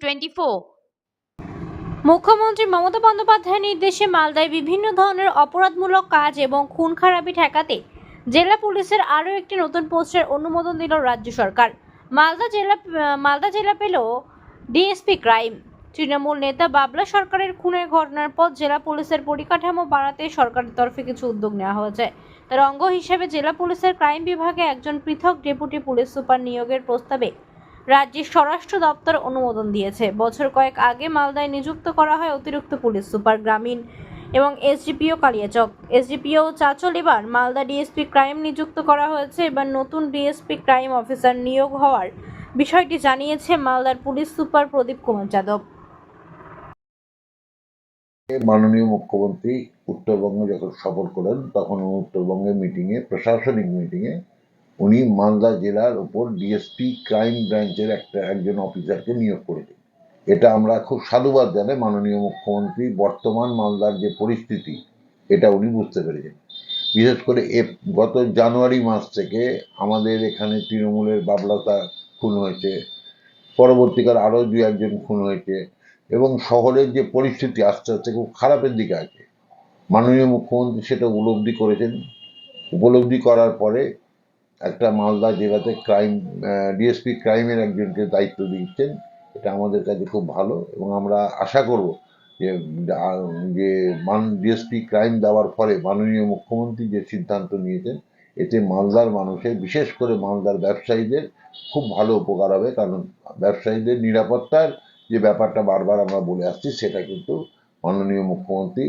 Twenty মুখ্যমন্ত্রী মমতা বন্দ্যোপাধ্যায়ের নির্দেশে মালদায় বিভিন্ন ধরনের অপরাধমূলক কাজ এবং খুন খারাপি ঠেকাতে জেলা পুলিশের আরও একটি নতুন পোস্টের অনুমোদন দিল রাজ্য সরকার। মালদা জেলা মালদা জেলা পেল ডিএসপি ক্রাইম। তৃণমূল নেতা বাবলা সরকারের খুনের ঘটনার পর জেলা পুলিশের পরিকাঠামো বাড়াতে সরকারের তরফে কিছু উদ্যোগ নেওয়া হয়েছে। তার অঙ্গ হিসেবে জেলা পুলিশের ক্রাইম বিভাগে একজন পৃথক ডেপুটি পুলিশ সুপার নিয়োগের প্রস্তাবে রাজ্যের স্বরাষ্ট্র দপ্তর অনুমোদন দিয়েছে। বছর কয়েক আগে মালদায় নিযুক্ত করা হয় অতিরিক্ত পুলিশ সুপার গ্রামীণ এবং এসডিপিও কালিয়াচক। এসডিপিও চাচল, এবার মালদা ডিএসপি ক্রাইম নিযুক্ত করা হয়েছে। এবার নতুন ডিএসপি ক্রাইম অফিসার নিয়োগ হওয়ার বিষয়টি জানিয়েছে মালদার পুলিশ সুপার প্রদীপ কুমার যাদব। মাননীয় মুখ্যমন্ত্রী উত্তরবঙ্গে যখন সফর করেন, তখন উনি উত্তরবঙ্গের মিটিংয়ে প্রশাসনিক মিটিংয়ে উনি মালদা জেলার উপর ডিএসপি ক্রাইম ব্রাঞ্চের একটা একজন অফিসারকে নিয়োগ করেছেন এটা আমরা খুব সাধুবাদ জানাই মাননীয় মুখ্যমন্ত্রী। বর্তমান মালদার যে পরিস্থিতি, এটা উনি বুঝতে পেরেছেন। বিশেষ করে এ, গত জানুয়ারি মাস থেকে আমাদের এখানে তৃণমূলের বাবলাতা খুন হয়েছে, পরবর্তীকাল আরও দু একজন খুন হয়েছে এবং শহরের যে পরিস্থিতি আস্তে আস্তে খুব খারাপের দিকে আছে। মাননীয় মুখ্যমন্ত্রী সেটা উপলব্ধি করেছেন। উপলব্ধি করার পরে একটা মালদা জেলাতে ক্রাইম ডিএসপি ক্রাইমের একজনকে দায়িত্ব দিচ্ছেন। এটা আমাদের কাছে খুব ভালো এবং আমরা আশা করব যে যে মান ডিএসপি ক্রাইম দেওয়ার ফলে মাননীয় মুখ্যমন্ত্রী যে সিদ্ধান্ত নিয়েছেন, এতে মালদার মানুষের, বিশেষ করে মালদার ব্যবসায়ীদের খুব ভালো উপকার হবে। কারণ ব্যবসায়ীদের নিরাপত্তার যে ব্যাপারটা বারবার আমরা বলে আসছি, সেটা কিন্তু মাননীয় মুখ্যমন্ত্রী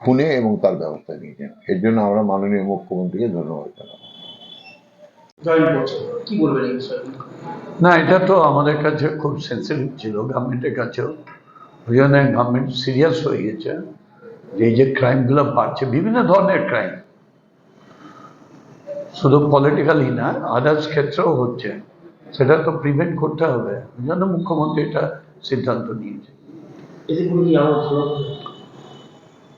শুনে এবং তার ব্যবস্থা নিয়েছেন। এর জন্য আমরা মাননীয় মুখ্যমন্ত্রীকে ধন্যবাদ জানাব। জয়েন করছে? কি বলবেন এই বিষয়ে? না এটা তো আমাদের কাছে খুব সেন্সিটিভ ছিল গভর্নমেন্টের কাছেও। ওই জন্য গভর্নমেন্ট সিরিয়াস হয়ে গেছে। যে যে ক্রাইমগুলো বাড়ছে বিভিন্ন ধরনের ক্রাইম শুধু পলিটিক্যালি না আদার্স ক্ষেত্রেও হচ্ছে। সেটা তো প্রিভেন্ট করতে হবে। ওই জন্য মুখ্যমন্ত্রী এটা সিদ্ধান্ত নিয়েছে?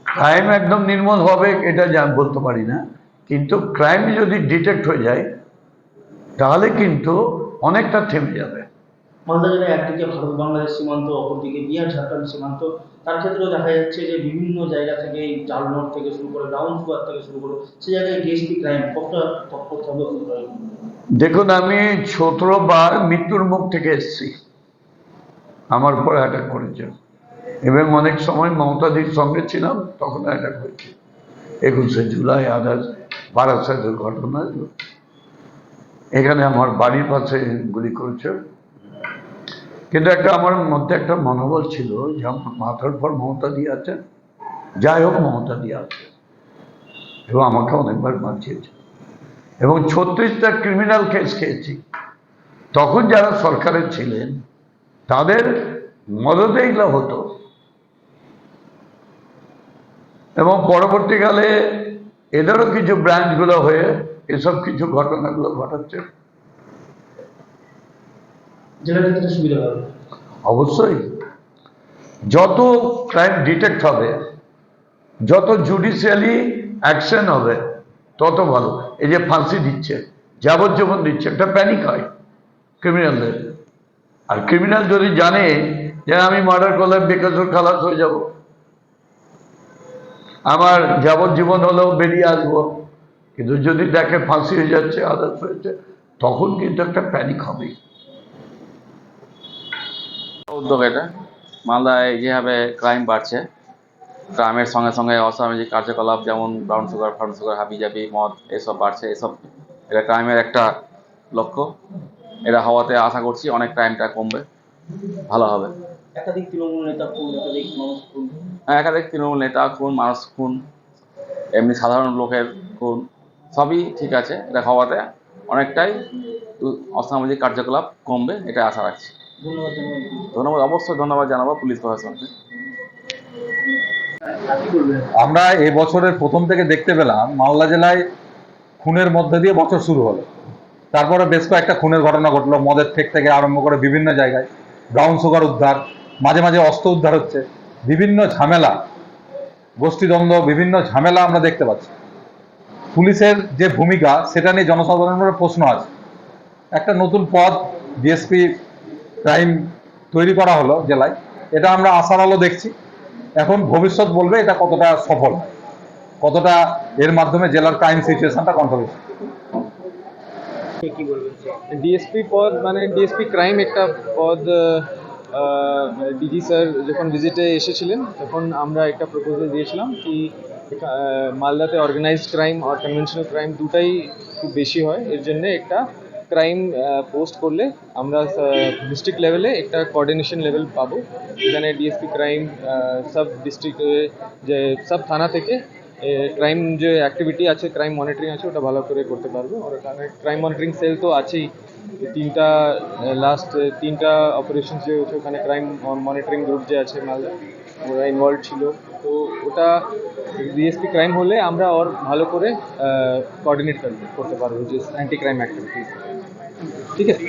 ক্রাইম একদম নির্মূল হবে এটা বলতে পারি না। কিন্তু ক্রাইম যদি ডিটেক্ট হয়ে যায় তাহলে কিন্তু অনেকটা থেমে যাবে। মালদা জেলায় একদিকে ভারত বাংলাদেশ সীমান্ত অপরদিকে বিহার ঝাড়খণ্ড সীমান্ত। তার ক্ষেত্রেও দেখা যাচ্ছে যে বিভিন্ন জায়গা থেকে এই জাল নোট থেকে শুরু করে ব্রাউন সুগার থেকে শুরু করে সে জায়গায় ডিএসপি ক্রাইম কতটা হবে দেখুন আমি সতেরো বার মৃত্যুর মুখ থেকে এসেছি। আমার উপর অ্যাটাক করেছে। এবং অনেক সময় মমতাদির সঙ্গে ছিলাম তখন অ্যাটাক হয়েছে। একুশে জুলাই আদার্স বারাসাতের ঘটনা। এখানে আমার বাড়ির পাশে গুলি করেছে। কিন্তু একটা আমার মধ্যে একটা মনোবল ছিল যে আমার মাথার উপর মমতা দিয়ে আছে, যাই হোক মমতা দিয়ে আছে। এবং আমাকে অনেকবার বাঁচিয়েছে। এবং ছত্রিশটা ক্রিমিনাল কেস খেয়েছি। তখন যারা সরকারে ছিলেন, তাদের মদতে এগুলো হতো। এবং পরবর্তীকালে এদেরও কিছু ব্রাঞ্চগুলো হয়ে এসব কিছু ঘটনাগুলো ঘটাচ্ছে। অবশ্যই। যত ক্রাইম ডিটেক্ট হবে যত জুডিশিয়ালি অ্যাকশন হবে তত ভালো। এই যে ফাঁসি দিচ্ছে যাবজ্জীবন দিচ্ছে একটা প্যানিক হয় ক্রিমিনালদের। আর ক্রিমিনাল যদি জানে যে আমি মার্ডার করলে বেকসুর খালাস হয়ে যাব। আমার যাবজ্জীবন হলেও বেরিয়ে আসব। কিন্তু যদি দেখে ফাঁসি হয়ে যাচ্ছে আদার্স হয়েছে তখন কিন্তু একটা প্যানিক হবেই উদ্যোগ এটা। মালদায় যেভাবে ক্রাইম বাড়ছে ক্রাইমের সঙ্গে সঙ্গে অসামাজিক কার্যকলাপ যেমন ব্রাউন সুগার ফার্ম সুগার হাবিজাবি মদ এসব বাড়ছে এসব এটা ক্রাইমের একটা লক্ষ্য। এটা হওয়াতে আশা করছি অনেক ক্রাইমটা কমবে ভালো হবে। একাধিক তৃণমূল নেতা খুন একাধিক মানুষ খুন। হ্যাঁ, একাধিক তৃণমূল নেতা খুন মানুষ খুন এমনি সাধারণ লোকের খুন। সবই ঠিক আছে এটা হওয়াতে অনেকটাই অসামাজিক কার্যকলাপ কমবে এটা আশা রাখছি। ধন্যবাদ অবশ্যই ধন্যবাদ জানাব পুলিশ প্রশাসনকে। আমরা এই বছরের প্রথম থেকে দেখতে পেলাম মালদা জেলায় খুনের মধ্যে দিয়ে বছর শুরু হলো। তারপরে বেশ কয়েকটা খুনের ঘটনা ঘটলো মদের ঠেক থেকে আরম্ভ করে বিভিন্ন জায়গায়। ব্রাউন সুগার উদ্ধার মাঝে মাঝে অস্ত্র উদ্ধার হচ্ছে বিভিন্ন ঝামেলা গোষ্ঠীদ্বন্দ্ব বিভিন্ন ঝামেলা আমরা দেখতে পাচ্ছি। পুলিশের যে ভূমিকা, সেটা নিয়ে জনসাধারণের প্রশ্ন আছে। একটা নতুন পদ ডিএসপি ক্রাইম তৈরি করা হলো জেলায়, এটা আমরা আশার আলো দেখছি। এখন ভবিষ্যৎ বলবে এটা কতটা সফল, কতটা এর মাধ্যমে জেলার ক্রাইম সিচুয়েশনটা কন্ট্রোল ডিএসপি পদ মানে ডিএসপি ক্রাইম একটা পদ ডিজি স্যার যখন ভিজিটে এসেছিলেন, তখন আমরা একটা প্রপোজাল দিয়েছিলাম কি মালদাতে অর্গানাইজড ক্রাইম আর কনভেনশনাল ক্রাইম দুটাই খুব বেশি হয়। এর জন্য একটা ক্রাইম পোস্ট করলে আমরা ডিস্ট্রিক্ট লেভেলে একটা কোঅর্ডিনেশন লেভেল পাবো। এখানে ডিএসপি ক্রাইম সব ডিস্ট্রিক্ট যে সব থানা থেকে ক্রাইম যে অ্যাক্টিভিটি আছে ক্রাইম মনিটরিং আছে, ওটা ভালো করে করতে পারব। আর ওখানে ক্রাইম মনিটরিং সেল তো আছেই। তিনটা লাস্ট তিনটা অপারেশন যে ওখানে ক্রাইম মনিটরিং গ্রুপ যে আছে মালদা, ওরা ইনভলভ ছিল। তো ওটা ডিএসপি ক্রাইম হলে আমরা ওর ভালো করে কোঅর্ডিনেট করতে পারব যে অ্যান্টি ক্রাইম অ্যাক্টিভিটিস ঠিক আছে?